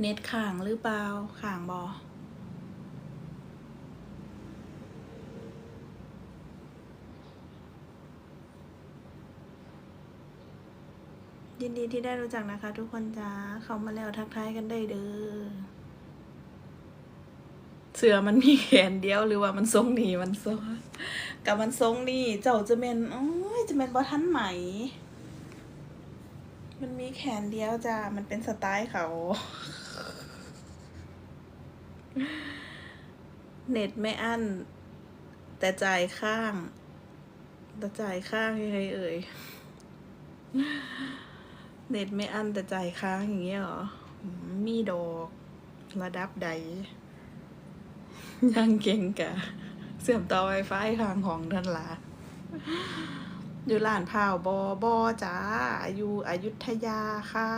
เน็ตข่างหรือเปล่าข่างบอยินดีที่ได้รู้จักนะคะ ทุกคนจ้าเขามาแล้วทักทายกันได้เด้อ เสือมันมีแขนเดียวหรือว่ามันทรงนี่มันทรงกับมันทรงนี่เจ้าจะเป็นโอ้ยจะเป็นบอทันไหม มันมีแขนเดียวจ้ามันเป็นสไตล์เขา เน็ตไม่อั้น แต่จ่ายข้าง แต่จ่ายข้างยังไงเอ่ย เน็ตไม่อั้นแต่จ่ายค้างอย่างเงี้ยหรอ มีดอกระดับใด ยังเก่งกะ เสื่อมต่อไวไฟทางของท่านละอยู่ร้านพาวบอบอจ้าอยู่อยุธยาค่ะ